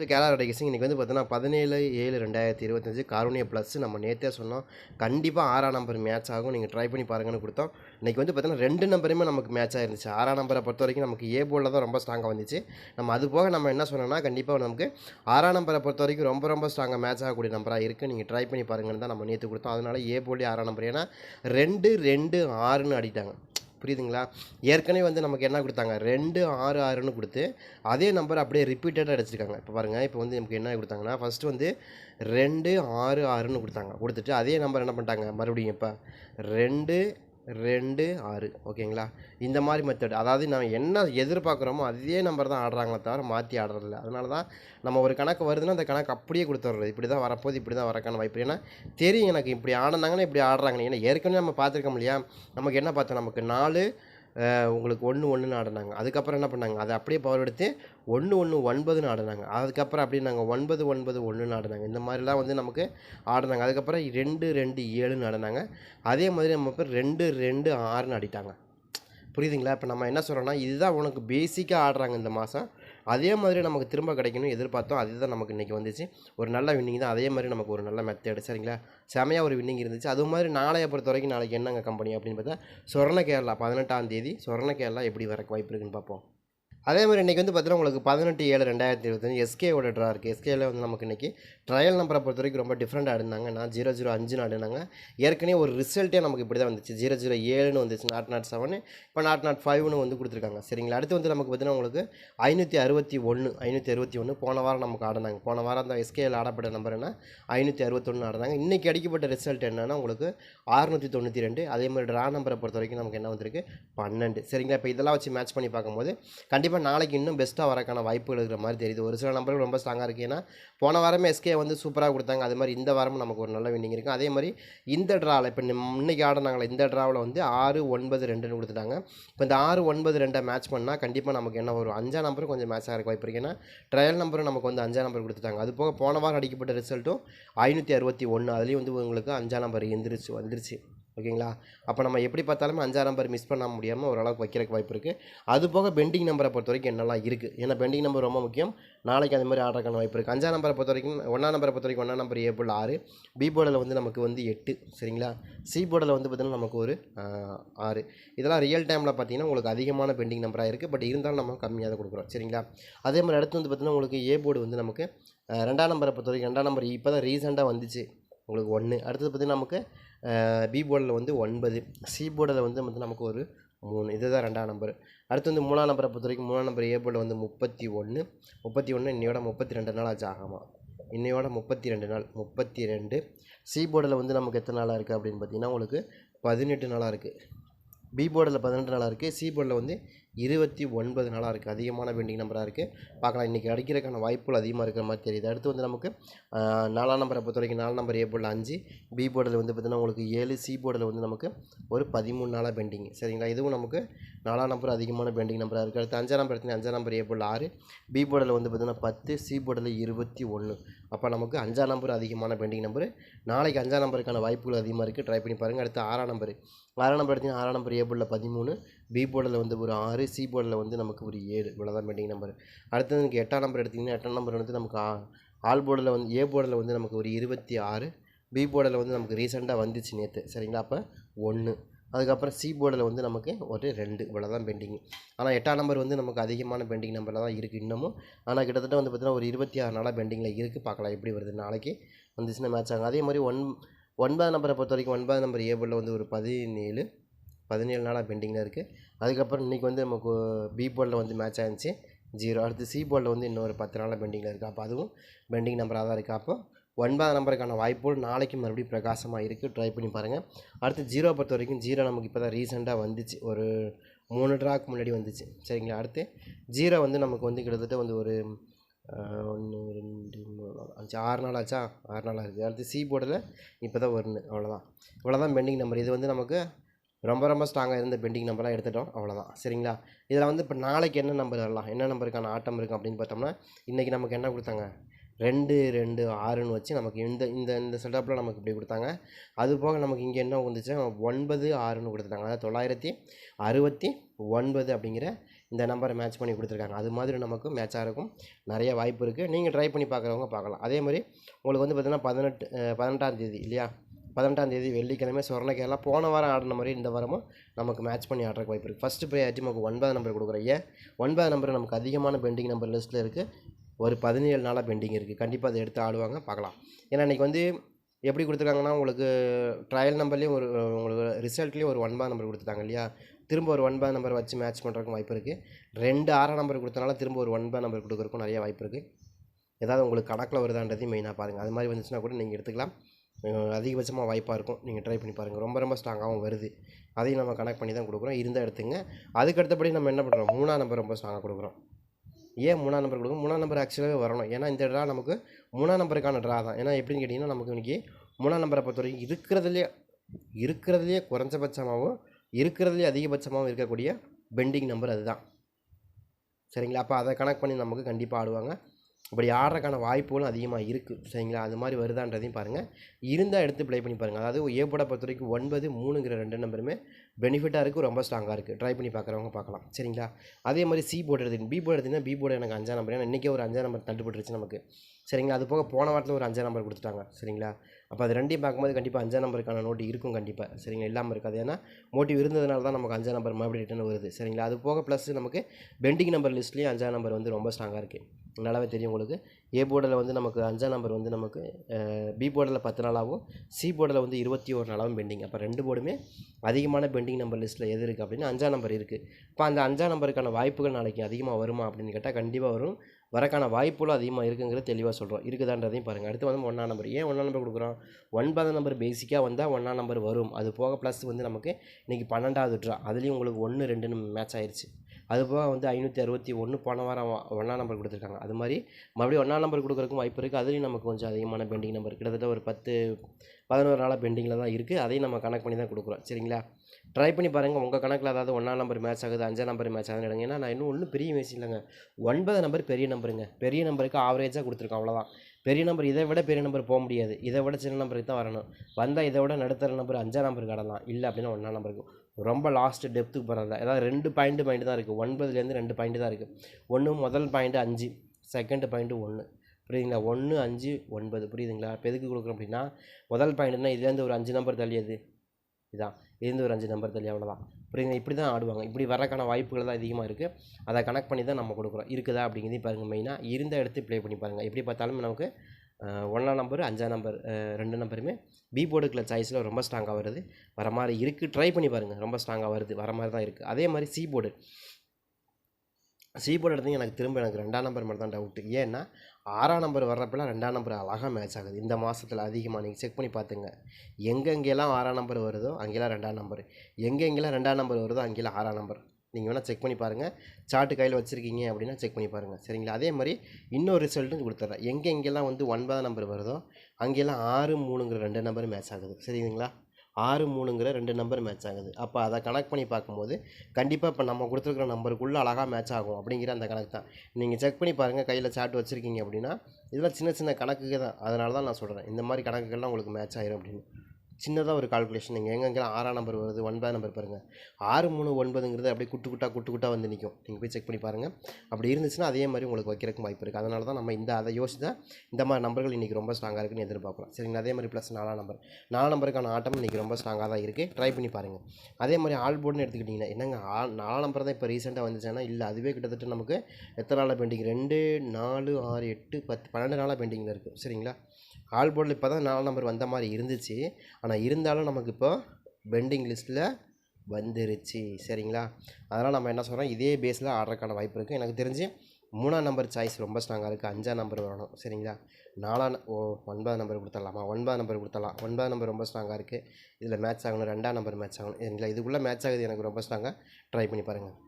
To Kerala racing இன்றைக்கி வந்து பார்த்தீங்கன்னா பதினேழு ஏழு ரெண்டாயிரத்தி இருபத்தஞ்சு காரூனிய ப்ளஸ் நம்ம நேற்றே சொன்னோம். கண்டிப்பாக ஆறாம் நம்பர் மேட்ச் ஆகும். நீங்கள் ட்ரை பண்ணி பாருங்கன்னு கொடுத்தோம். இன்றைக்கி வந்து பார்த்தீங்கன்னா ரெண்டு நம்பருமே நமக்கு மேட்ச் ஆயிருந்துச்சு. ஆறாம் நம்பரை பொறுத்த வரைக்கும் நமக்கு ஏ போர்டில் தான் ரொம்ப ஸ்ட்ராங்காக வந்துச்சு. நம்ம அது போக நம்ம என்ன சொன்னோம்னா கண்டிப்பாக நமக்கு ஆறாம் நம்பரை பொறுத்த வரைக்கும் ரொம்ப ரொம்ப ஸ்ட்ராங்காக மேட்ச் ஆகக்கூடிய நம்பராக இருக்குது நீங்கள் ட்ரை பண்ணி பாருங்கன்னு தான் நம்ம நேற்று கொடுத்தோம். அதனால ஏ போர்டு ஆறாம் நம்பர் ஏன்னா ரெண்டு ரெண்டு ஆறுன்னு அடிட்டாங்க புரியுதுங்களா? ஏற்கனவே வந்து நமக்கு என்ன கொடுத்தாங்க? ரெண்டு ஆறு ஆறுன்னு கொடுத்து அதே நம்பர் அப்படியே ரிப்பீட்டடாக அடிச்சிருக்காங்க. இப்போ பாருங்கள் இப்போ வந்து நமக்கு என்ன கொடுத்தாங்கன்னா ஃபஸ்ட்டு வந்து ரெண்டு ஆறு ஆறுன்னு கொடுத்தாங்க. கொடுத்துட்டு அதே நம்பர் என்ன பண்ணிட்டாங்க? மறுபடியும் இப்போ ரெண்டு ரெண்டு ஆறு. ஓகேங்களா? இந்த மாதிரி மெத்தட் அதாவது நம்ம என்ன எதிர்பார்க்குறோமோ அதே நம்பர் தான் ஆடுறாங்களே தவிர மாற்றி ஆடுறதில்ல. அதனால தான் நம்ம ஒரு கணக்கு வருதுன்னா அந்த கணக்கு அப்படியே கொடுத்துட்றது இப்படி தான் வரப்போகுது இப்படி தான் வரக்கான வாய்ப்பு. ஏன்னா தெரியும் எனக்கு இப்படி ஆடினாங்கன்னா இப்படி ஆடுறாங்க ஏன்னா ஏற்கனவே நம்ம பார்த்துருக்கோம் இல்லையா? நமக்கு என்ன பார்த்தோம்? நமக்கு நாலு உங்களுக்கு ஒன்று ஒன்றுன்னு ஆடினாங்க. அதுக்கப்புறம் என்ன பண்ணாங்க? அதை அப்படியே பவர் எடுத்து ஒன்று ஒன்று ஒன்பதுன்னு ஆடினாங்க. அதுக்கப்புறம் அப்படியே நாங்கள் ஒன்பது ஒன்பது ஒன்றுன்னு ஆடினாங்க. இந்த மாதிரிலாம் வந்து நமக்கு ஆடினாங்க. அதுக்கப்புறம் ரெண்டு ரெண்டு ஏழுன்னு ஆடினாங்க. அதே மாதிரி நம்ம இப்போ ரெண்டு ரெண்டு ஆறுன்னு ஆடிட்டாங்க. புரியுதுங்களா? இப்போ நம்ம என்ன சொல்கிறோன்னா இதுதான் உனக்கு பேசிக்காக ஆடுறாங்க இந்த மாதம் அதே மாதிரி நமக்கு திரும்ப கிடைக்கணும் எதிர்பார்த்தோம் அதுதான் நமக்கு இன்றைக்கி வந்துச்சு. ஒரு நல்ல வின்னிங் தான் அதே மாதிரி நமக்கு ஒரு நல்ல மெத்தேடு சரிங்களா? செமையாக ஒரு வின்னிங் இருந்துச்சு. அது மாதிரி நாளைய பொறுத்த வரைக்கும் நாளைக்கு என்னங்க கம்பெனி அப்படின்னு பார்த்தா சொர்ண கேரளா பதினெட்டாம் தேதி சொர்ண கேரளா எப்படி வரக்கு வாய்ப்பு இருக்குன்னு பார்ப்போம். அதே மாதிரி இன்றைக்கி வந்து பார்த்தீங்கன்னா உங்களுக்கு பதினெட்டு ஏழு ரெண்டாயிரத்தி இருபத்தஞ்சு எஸ்கேவோட ட்ரா இருக்குது எஸ்கேல வந்து நமக்கு இன்றைக்கி ட்ரையல் நம்பரை பொறுத்த வரைக்கும் ரொம்ப டிஃப்ரெண்ட்டாக இருந்தாங்க நான் ஜீரோ ஜீரோ அஞ்சுன்னு ஆடினாங்க. ஏற்கனவே ஒரு ரிசல்ட்டே நமக்கு இப்படி தான் வந்துச்சு. ஜீரோ ஜீரோ ஏழுன்னு வந்துச்சு. நாட் நாட் செவன் இப்போ நாட் நாட் ஃபைவ்னு வந்து கொடுத்துருக்காங்க. சரிங்களா? அடுத்து வந்து நமக்கு பார்த்தீங்கன்னா உங்களுக்கு ஐநூற்றி அறுபத்தி ஒன்று ஐநூற்றி அறுபத்தி ஒன்று போன வாரம் நமக்கு ஆடினாங்க. போன வாரம் அந்த எஸ்கேல ஆடப்பட்ட நம்பர் என்ன? ஐநூற்றி அறுபத்தொன்று ஆடினாங்க. இன்றைக்கி அடிக்கப்பட்ட ரிசல்ட் என்னன்னா உங்களுக்கு ஆறுநூற்றி தொண்ணூற்றி ரெண்டு. அதே மாதிரி ட்ரா நம்பரை பொறுத்த வரைக்கும் நமக்கு என்ன வந்திருக்கு? பன்னெண்டு. சரிங்களா? இப்போ இதெல்லாம் வச்சு மேட்ச் பண்ணி பார்க்கும்போது கண்டிப்பாக நாளைக்கு இன்னும் பெஸ்ட்டாக வரக்கான வாய்ப்புகள் இருக்கிற மாதிரி தெரியுது. ஒரு சில நம்பர்கள் ரொம்ப ஸ்ட்ராங்காக இருக்குது ஏன்னா போன வாரமே எஸ்கே வந்து சூப்பராக கொடுத்தாங்க. அது மாதிரி இந்த வாரமும் நமக்கு ஒரு நல்ல வின்னிங் இருக்குது அதே மாதிரி இந்த ட்ராவில் இப்போ இன்னைக்கு ஆடினாங்களே இந்த ட்ராவில் வந்து ஆறு ஒன்பது ரெண்டுன்னு கொடுத்துட்டாங்க. இப்போ இந்த ஆறு ஒன்பது ரெண்டை மேட்ச் பண்ணால் கண்டிப்பாக நமக்கு என்ன வரும்? அஞ்சாம் நம்பர் கொஞ்சம் மேட்ச் ஆகிறக்கு வாய்ப்பு இருக்குது ஏன்னா ட்ரையல் நம்பரும் நமக்கு வந்து அஞ்சாம் நம்பர் கொடுத்துட்டாங்க. அது போக போன வாரம் அடிக்கப்பட்ட ரிசல்ட்டும் ஐநூற்றி அறுபத்தி ஒன்று அதுலேயும் வந்து உங்களுக்கு அஞ்சாம் நம்பர் எந்திரிச்சு வந்துருச்சு. ஓகேங்களா? அப்போ நம்ம எப்படி பார்த்தாலுமே அஞ்சாறு நம்பர் மிஸ் பண்ண முடியாமல் ஓரளவுக்கு வைக்கிறக்கு வாய்ப்பு இருக்குது அது போக பெண்டிங் நம்பரை பொறுத்த வரைக்கும் என்னெல்லாம் இருக்குது ஏன்னா பெண்டிங் நம்பர் ரொம்ப முக்கியம். நாளைக்கு அது மாதிரி ஆர்டருக்கான வாய்ப்பு இருக்குது அஞ்சாம் நம்பரை பொறுத்த வரைக்கும் ஒன்றாம் நம்பரை பொறுத்த வரைக்கும் ஒன்றாம் நம்பர் ஏ போல் ஆறு பி போர்டில் வந்து நமக்கு வந்து எட்டு சரிங்களா? சி போர்டில் வந்து பார்த்திங்கன்னா நமக்கு ஒரு ஆறு. இதெல்லாம் ரியல் டைமில் பார்த்தீங்கன்னா உங்களுக்கு அதிகமான பெண்டிங் நம்பராக இருக்குது பட் இருந்தாலும் நம்ம கம்மியாக தான் கொடுக்குறோம் சரிங்களா? அதே மாதிரி அடுத்து வந்து பார்த்திங்கன்னா உங்களுக்கு ஏ போர்டு வந்து நமக்கு ரெண்டாம் நம்பரை பொறுத்த வரைக்கும் ரெண்டாம் நம்பர் இப்போ தான் ரீசெண்டாக வந்துச்சு. உங்களுக்கு ஒன்று அடுத்தது பார்த்திங்கன்னா நமக்கு பி போர்டில் வந்து ஒன்பது. சி போர்டில் வந்து வந்து நமக்கு ஒரு மூணு. இதுதான் ரெண்டாம் நம்பர் அடுத்து வந்து மூணாம் நம்பரை பொறுத்த வரைக்கும் மூணாம் நம்பர் ஏ போர்டில் வந்து முப்பத்தி ஒன்று முப்பத்தி ஒன்று இன்னையோட முப்பத்தி ரெண்டு நாள் ஆச்சு ஆகாமா இன்னையோட முப்பத்தி ரெண்டு நாள். முப்பத்தி ரெண்டு. சி போர்டில் வந்து நமக்கு எத்தனை நாளாக இருக்குது அப்படின்னு பார்த்தீங்கன்னா உங்களுக்கு பதினெட்டு நாளாக இருக்குது பி போர்டில் பதினெட்டு நாளாக இருக்குது சி போர்டில் வந்து இருபத்தி ஒன்பது நாளாக இருக்குது அதிகமான பெண்டிங் நம்பராக இருக்குது பார்க்கலாம். இன்றைக்கி அடிக்கிறதுக்கான வாய்ப்புகள் அதிகமாக இருக்கிற மாதிரி தெரியுது. அடுத்து வந்து நமக்கு நாலாம் நம்பரை பொறுத்த வரைக்கும் நாலு நம்பர் ஏ போர்டில் அஞ்சு பி போர்டில் வந்து பார்த்திங்கன்னா உங்களுக்கு ஏழு சி போர்டில் வந்து நமக்கு ஒரு பதிமூணு நாளாக பெண்டிங் சரிங்களா? இதுவும் நமக்கு நாலாம் நம்பர் அதிகமான பெண்டிங் நம்பராக இருக்குது அடுத்து அஞ்சாம் நம்பர் எடுத்து அஞ்சாம் நம்பர் ஏ போர்டில் ஆறு பி போர்டில் வந்து பார்த்திங்கன்னா பத்து சி போர்டில் இருபத்தி ஒன்று அப்போ நமக்கு அஞ்சாம் நம்பர் அதிகமான பெண்டிங் நம்பர் நாளைக்கு அஞ்சாம் நம்பருக்கான வாய்ப்புகள் அதிகமாக இருக்குது ட்ரை பண்ணி பாருங்கள் அடுத்து ஆறாம் நம்பர் ஆறாம் நம்பர் எடுத்திங்கன்னா ஆறாம் நம்பர் ஏபிளில் பதிமூணு பி போர்டில் வந்து ஒரு ஆறு சி போர்டில் வந்து நமக்கு ஒரு ஏழு. இவ்வளோதான் பெண்டிங் நம்பர் அடுத்தது எனக்கு எட்டாம் நம்பர் எடுத்திங்கன்னா எட்டாம் நம்பர் வந்து நமக்கு ஆ- ஆல் போர்டில் வந்து ஏ போர்டில் வந்து நமக்கு ஒரு இருபத்தி ஆறு பி போர்டில் வந்து நமக்கு ரீசெண்டாக வந்துச்சு நேற்று சரிங்களா? அப்போ ஒன்று அதுக்கப்புறம் சி போர்டில் வந்து நமக்கு ஒரு ரெண்டு. இவ்வளோதான் பெண்டிங் ஆனால் எட்டாம் நம்பர் வந்து நமக்கு அதிகமான பெண்டிங் நம்பரில் தான் இருக்குது இன்னமும். ஆனால் கிட்டத்தட்ட வந்து பார்த்திங்கன்னா ஒரு இருபத்தி ஆறு நாளாக பெண்டிங்கில் இருக்குது பார்க்கலாம் எப்படி வருது. நாளைக்கு வந்துச்சுன்னா மேட்ச் ஆகும். அதே மாதிரி ஒன் ஒன்பதாம் நம்பரை பொறுத்த வரைக்கும் ஒன்பதாம் நம்பர் ஏ போர்டில் வந்து ஒரு பதினேழு பதினேழு நாளாக பெண்டிங்கில் இருக்குது அதுக்கப்புறம் இன்றைக்கி வந்து நமக்கு பி போர்டில் வந்து மேட்ச் ஆயிருந்துச்சு. ஜீரோ அடுத்து சி போர்டில் வந்து இன்னொரு பத்து நாளாக பெண்டிங்கில் இருக்குது அப்போ அதுவும் பெண்டிங் நம்பராக தான் இருக்குது அப்போ ஒன்பதாம் நம்பருக்கான வாய்ப்புகள் நாளைக்கு மறுபடியும் பிரகாசமாக இருக்குது ட்ரை பண்ணி பாருங்கள் அடுத்து ஜீரோ பொறுத்த வரைக்கும் ஜீரோ நமக்கு இப்போ தான் ரீசெண்டாக வந்துச்சு. ஒரு மூணு ட்ராக்கு முன்னாடி வந்துச்சு. சரிங்களா? அடுத்து ஜீரோ வந்து நமக்கு வந்து கிட்டத்தட்ட வந்து ஒரு ஒன்று ரெண்டு மூணு அஞ்சு ஆறு நாள் ஆச்சா? ஆறு நாளாக இருக்குது அடுத்து சி போர்டில் இப்போ தான் ஒன்று அவ்வளோதான் இவ்வளோதான் பெண்டிங் நம்பர் இது வந்து நமக்கு ரொம்ப ரொம்ப ஸ்ட்ராங்காக இருந்த பெண்டிங் நம்பர்லாம் எடுத்துட்டோம். அவ்வளோதான் சரிங்களா? இதில் வந்து இப்போ நாளைக்கு என்ன நம்பர் வரலாம்? என்ன நம்பருக்கான ஆட்டம் இருக்கும் அப்படின்னு பார்த்தோம்னா இன்றைக்கி நமக்கு என்ன கொடுத்தாங்க? ரெண்டு ரெண்டு ஆறுன்னு வச்சு நமக்கு இந்த இந்த இந்த செட்டப்பில் நமக்கு இப்படி கொடுத்தாங்க. அது போக நமக்கு இங்கே என்ன வந்துச்சு ஒன்பது ஆறுன்னு கொடுத்துட்டாங்க. அதாவது தொள்ளாயிரத்தி அறுபத்தி ஒன்பது அப்படிங்கிற இந்த நம்பரை மேட்ச் பண்ணி கொடுத்துருக்காங்க. அது மாதிரி நமக்கு மேட்ச் இருக்கும். நிறைய வாய்ப்பு இருக்குது நீங்கள் ட்ரை பண்ணி பார்க்குறவங்க பார்க்கலாம். அதே மாதிரி உங்களுக்கு வந்து பார்த்திங்கன்னா பதினெட்டு பதினெட்டாம் தேதி இல்லையா? பதினெட்டாம் தேதி வெள்ளிக்கிழமை சொர்ண கேரளா போன வாரம் ஆடின மாதிரி இந்த வாரமும் நமக்கு மேட்ச் பண்ணி ஆடுறதுக்கு வாய்ப்பு இருக்குது ஃபஸ்ட்டு ப்ரையாரிட்டி நமக்கு ஒன்பது நம்பர் கொடுக்குறோம் ஏன் ஒன்பது நம்பர் நமக்கு அதிகமான பெண்டிங் நம்பர் லிஸ்ட்டில் இருக்குது ஒரு பதினேழு நாளாக பெண்டிங் இருக்குது கண்டிப்பாக அதை எடுத்து ஆடுவாங்க பார்க்கலாம். ஏன்னா இன்றைக்கி வந்து எப்படி கொடுத்துருக்காங்கன்னா உங்களுக்கு ட்ரையல் நம்பர்லேயும் ஒரு உங்களுக்கு ரிசல்ட்லேயும் ஒரு ஒன்பது நம்பர் கொடுத்துட்டாங்க இல்லையா? திரும்ப ஒரு ஒன்பது நம்பர் வச்சு மேட்ச் பண்ணுறதுக்கும் வாய்ப்பு இருக்குது ரெண்டு ஆறாம் நம்பர் கொடுத்தனால திரும்ப ஒரு ஒன்பது நம்பர் கொடுக்குறதுக்கும் நிறைய வாய்ப்பு இருக்குது ஏதாவது உங்களுக்கு கணக்கில் வருதான்றதையும் மெயினாக பாருங்கள் அது மாதிரி வந்துச்சுன்னா கூட நீங்கள் எடுத்துக்கலாம். அதிகபட்சமாக வாய்ப்பாக இருக்கும். நீங்கள் ட்ரை பண்ணி பாருங்கள் ரொம்ப ரொம்ப ஸ்ட்ராங்காகவும் வருது. அதையும் நம்ம கனெக்ட் பண்ணி தான் கொடுக்குறோம். இருந்தால் எடுத்துங்க. அதுக்கு அடுத்தபடி நம்ம என்ன பண்ணுறோம் மூணாம் நம்பர் ரொம்ப ஸ்ட்ராங்காக கொடுக்குறோம். ஏன் மூணாம் நம்பர் கொடுக்கும் மூணாம் நம்பர் ஆக்சுவலாகவே வரணும். ஏன்னா இந்த ட்ரா நமக்கு மூணாம் நம்பருக்கான ட்ரா தான். ஏன்னா எப்படின்னு கேட்டிங்கன்னா நமக்கு இன்றைக்கி மூணாம் நம்பரை பொறுத்த வரைக்கும் இருக்கிறதுலே இருக்கிறதுலே குறைஞ்சபட்சமாகவும் இருக்கிறதுலே அதிகபட்சமாகவும் இருக்கக்கூடிய பெண்டிங் நம்பர் அதுதான். சரிங்களா? அப்போ அதை கனெக்ட் பண்ணி நமக்கு கண்டிப்பாக ஆடுவாங்க. இப்படி ஆடுறதுக்கான வாய்ப்புகளும் அதிகமாக இருக்குது சரிங்களா? அது மாதிரி வருதான்றதையும் பாருங்கள் இருந்தால் எடுத்து ப்ளே பண்ணி பாருங்கள் அதாவது ஏ போட பொறுத்த வரைக்கும் ஒன்பது மூணுங்கிற ரெண்டு நம்பருமே பெனிஃபிட்டாக இருக்குது ரொம்ப ஸ்ட்ராங்காக இருக்குது ட்ரை பண்ணி பார்க்குறவங்க பார்க்கலாம் சரிங்களா? அதே மாதிரி சி போர்டு எடுத்துங்க பி போர்டு எடுத்திங்கன்னா பி போர்டு எனக்கு அஞ்சாம் நம்பர் ஏன்னா இன்றைக்கே ஒரு அஞ்சாம் நம்பர் தட்டுப்பட்டுருச்சு நமக்கு. சரிங்களா? அது போக போன வாரத்தில் ஒரு அஞ்சாம் நம்பர் கொடுத்துட்டாங்க. சரிங்களா? அப்போ அது ரெண்டையும் பார்க்கும்போது கண்டிப்பாக அஞ்சாம் நம்பருக்கான நோட்டு இருக்கும் கண்டிப்பாக சரிங்களா? இல்லாமல் இருக்காது. ஏன்னா மோட்டிவ் இருந்ததுனால தான் நமக்கு அஞ்சாம் நம்பர் மறுபடியும் ரிட்டன் வருது. சரிங்களா? அது போக ப்ளஸ் நமக்கு பெண்டிங் நம்பர் லிஸ்ட்லேயும் அஞ்சாம் நம்பர் வந்து ரொம்ப ஸ்ட்ராங்காக இருக்குது நல்லாவே தெரியும் உங்களுக்கு. ஏ போர்டில் வந்து நமக்கு அஞ்சாம் நம்பர் வந்து நமக்கு பி போர்டில் பத்து நாளாகவும் சி போர்டில் வந்து இருபத்தி ஒரு நாளாகவும் பெண்டிங் அப்போ ரெண்டு போர்டுமே அதிகமான பெண்டிங் நம்பர் லிஸ்ட்டில் எது இருக்குது அப்படின்னு அஞ்சாம் நம்பர் இருக்குது இப்போ அந்த அஞ்சாம் நம்பருக்கான வாய்ப்புகள் நாளைக்கு அதிகமாக வருமா அப்படின்னு கேட்டால் கண்டிப்பாக வரும். வரக்கான வாய்ப்புகளும் அதிகமாக இருக்குங்கிறத தெளிவாக சொல்கிறோம் இருக்குதான்றதையும் பாருங்கள் அடுத்து வந்து ஒன்றாம் நம்பர் ஏன் ஒன்றாம் நம்பர் கொடுக்குறோம்? ஒன்பதாம் நம்பர் பேசிக்காக வந்தால் ஒன்றாம் நம்பர் வரும். அது போக ப்ளஸ் வந்து நமக்கு இன்றைக்கி பன்னெண்டாவது ட்ரா அதுலேயும் உங்களுக்கு ஒன்று ரெண்டுன்னு மேட்ச் ஆயிடுச்சு அது போக வந்து ஐநூற்றி அறுபத்தி ஒன்று போன வாரம் ஒன்றாம் நம்பர் கொடுத்துருக்காங்க. அது மாதிரி மறுபடியும் ஒன்றாம் நம்பர் கொடுக்குறக்கும் வாய்ப்பு இருக்குது அதுலேயும் நமக்கு கொஞ்சம் அதிகமான பெண்டிங் நம்பர் கிட்டத்தட்ட ஒரு பத்து பதினோரு நாளாக பெண்டிங்கில் தான் இருக்குது அதையும் நம்ம கணக்கு பண்ணி தான் கொடுக்குறோம். சரிங்களா? ட்ரை பண்ணி பாருங்கள் உங்கள் கணக்கில் அதாவது ஒன்றாம் நம்பர் மேட்ச் ஆகுது அஞ்சாம் நம்பர் மேட்ச் ஆகுதுன்னு எடுங்க. ஏன்னா நான் இன்னும் ஒன்றும் பெரிய மேட்ச் இல்லைங்க. ஒன்பது நம்பர் பெரிய நம்பருங்க பெரிய நம்பருக்கு ஆவரேஜாக கொடுத்துருக்கோம். அவ்வளோதான் பெரிய நம்பர் இதை விட பெரிய நம்பர் போக முடியாது. இதை விட சின்ன நம்பருக்கு தான் வரணும். வந்தால் இதை விட நடுத்தர நம்பர் அஞ்சாம் நம்பருக்கு ஆடலாம் இல்லை அப்படின்னா ஒன்றாம் நம்பருக்கு ரொம்ப லாஸ்ட் டெப்த்துக்கு போகிறதா ஏதாவது ரெண்டு பாயிண்ட் பாயிண்ட் தான் இருக்குது ஒன்பதுலேருந்து ரெண்டு பாயிண்ட் தான் இருக்குது ஒன்று முதல் பாயிண்ட் அஞ்சு செகண்ட் பாயிண்ட்டு ஒன்று புரியுதுங்களா? ஒன்று அஞ்சு ஒன்பது. புரியுதுங்களா? இப்போ எதுக்கு கொடுக்குறோம் அப்படின்னா முதல் பாயிண்ட்னா இதுலேருந்து ஒரு அஞ்சு நம்பர் தள்ளியது. இதான். இதுலேருந்து ஒரு அஞ்சு நம்பர் தள்ளி அவ்வளோதான் புரியுங்க இப்படி தான் ஆடுவாங்க. இப்படி வரக்கான வாய்ப்புகள் தான் அதிகமாக இருக்குது அதை கனெக்ட் பண்ணி தான் நம்ம கொடுக்குறோம். இருக்குதா அப்படிங்கிறதையும் பாருங்கள் மெயினாக இருந்த எடுத்து ப்ளே பண்ணி பாருங்கள் எப்படி பார்த்தாலும் நமக்கு ஒன்றாம் நம்பர் அஞ்சாம் நம்பர் ரெண்டு நம்பருமே பி போர்டுக்குள்ள சாய்ஸில் ரொம்ப ஸ்ட்ராங்காக வருது. வர மாதிரி இருக்குது ட்ரை பண்ணி பாருங்கள் ரொம்ப ஸ்ட்ராங்காக வருது. வர மாதிரி தான் இருக்குது அதே மாதிரி சி போர்டு சி போர்டு எடுத்தீங்க எனக்கு திரும்ப எனக்கு ரெண்டாம் நம்பர் மட்டும் தான் டவுட்டு ஏன்னா ஆறாம் நம்பர் வர்றப்பெல்லாம் ரெண்டாம் நம்பர் அழகாக மேட்ச் ஆகுது. இந்த மாதத்தில் அதிகமாக நீங்கள் செக் பண்ணி பார்த்துங்க எங்கெங்கெல்லாம் ஆறாம் நம்பர் வருதோ அங்கெல்லாம் ரெண்டாம் நம்பர் எங்கெங்கெல்லாம் ரெண்டாம் நம்பர் வருதோ அங்கெல்லாம் ஆறாம் நம்பர் நீங்கள் வேணால் செக் பண்ணி பாருங்கள் சார்ட்டு கையில் வச்சுருக்கீங்க அப்படின்னா செக் பண்ணி பாருங்கள் சரிங்களா? அதே மாதிரி இன்னொரு ரிசல்ட்டும் கொடுத்துட்றேன் எங்கெங்கெல்லாம் வந்து ஒன்பதாம் நம்பர் வருதோ அங்கெல்லாம் ஆறு மூணுங்கிற ரெண்டு நம்பர் மேட்ச் ஆகுது. சரிங்களா? ஆறு மூணுங்கிற ரெண்டு நம்பர் மேட்ச் ஆகுது. அப்போ அதை கனெக்ட் பண்ணி பார்க்கும்போது கண்டிப்பாக இப்போ நம்ம கொடுத்துருக்குற நம்பருக்குள்ளே அழகாக மேட்ச் ஆகும் அப்படிங்கிற அந்த கணக்கு தான். நீங்கள் செக் பண்ணி பாருங்கள் கையில் சாட் வச்சுருக்கீங்க அப்படின்னா இதெல்லாம் சின்ன சின்ன கணக்குக்கு தான். அதனால தான் நான் சொல்கிறேன் இந்த மாதிரி கணக்குகள்லாம் உங்களுக்கு மேட்ச் ஆயிரும் அப்படின்னு. சின்னதாக ஒரு கால்குலேஷன் நீங்கள் எங்கெங்கெல்லாம் ஆறாம் நம்பர் வருது ஒன்பதாம் நம்பர் பாருங்கள் ஆறு மூணு ஒன்பதுங்கிறது அப்படியே குட்டு குட்டா குட்டு குட்டா வந்து நிற்கும் நீங்கள் போய் செக் பண்ணி பாருங்கள் அப்படி இருந்துச்சுன்னா அதே மாதிரி உங்களுக்கு வைக்கிறதுக்கு வாய்ப்பு இருக்குது அதனால தான் நம்ம இந்த அதை யோசிச்சு தான் இந்த மாதிரி நம்பர்கள் இன்றைக்கி ரொம்ப ஸ்ட்ராங்காக இருக்குன்னு எதிர்பார்க்குறோம். சரிங்களா? அதே மாதிரி ப்ளஸ் நாலாம் நம்பர் நாலாம் நம்பருக்கான ஆட்டம் இன்றைக்கி ரொம்ப ஸ்ட்ராங்காக தான் இருக்குது ட்ரை பண்ணி பாருங்கள் அதே மாதிரி ஆல் போர்டுன்னு எடுத்துக்கிட்டிங்கன்னா என்னங்க ஆள் நாலாம் நம்பர் தான் இப்போ ரீசெண்டாக வந்துச்சுன்னா இல்லை அதுவே கிட்டத்தட்ட நமக்கு எத்தனை நாளாக பெண்டிங் ரெண்டு நாலு ஆறு எட்டு பத்து பன்னெண்டு நாளாக பெண்டிங்கில் இருக்குது சரிங்களா? ஆல் போர்டில் இப்போ தான் நாலு நம்பர் வந்த மாதிரி இருந்துச்சு. ஆனால் இருந்தாலும் நமக்கு இப்போ பெண்டிங் லிஸ்ட்டில் வந்துருச்சு. சரிங்களா? அதனால் நம்ம என்ன சொல்கிறோம் இதே பேஸில் ஆடுறதுக்கான வாய்ப்பு இருக்குது எனக்கு தெரிஞ்சு மூணாம் நம்பர் சாய்ஸ் ரொம்ப ஸ்ட்ராங்காக இருக்குது அஞ்சாம் நம்பர் வரணும். சரிங்களா? நாலாம் ஓ ஒன்பதாம் நம்பர் கொடுத்துடலாமா? ஒன்பதாம் நம்பர் கொடுத்துடலாம். ஒன்பதாம் நம்பர் ரொம்ப ஸ்ட்ராங்காக இருக்குது இதில் மேட்ச் ஆகணும். ரெண்டாம் நம்பர் மேட்ச் ஆகணும். சரிங்களா? இதுக்குள்ளே மேட்ச் ஆகுது. எனக்கு ரொம்ப ஸ்ட்ராங்காக ட்ரை பண்ணி பாருங்கள்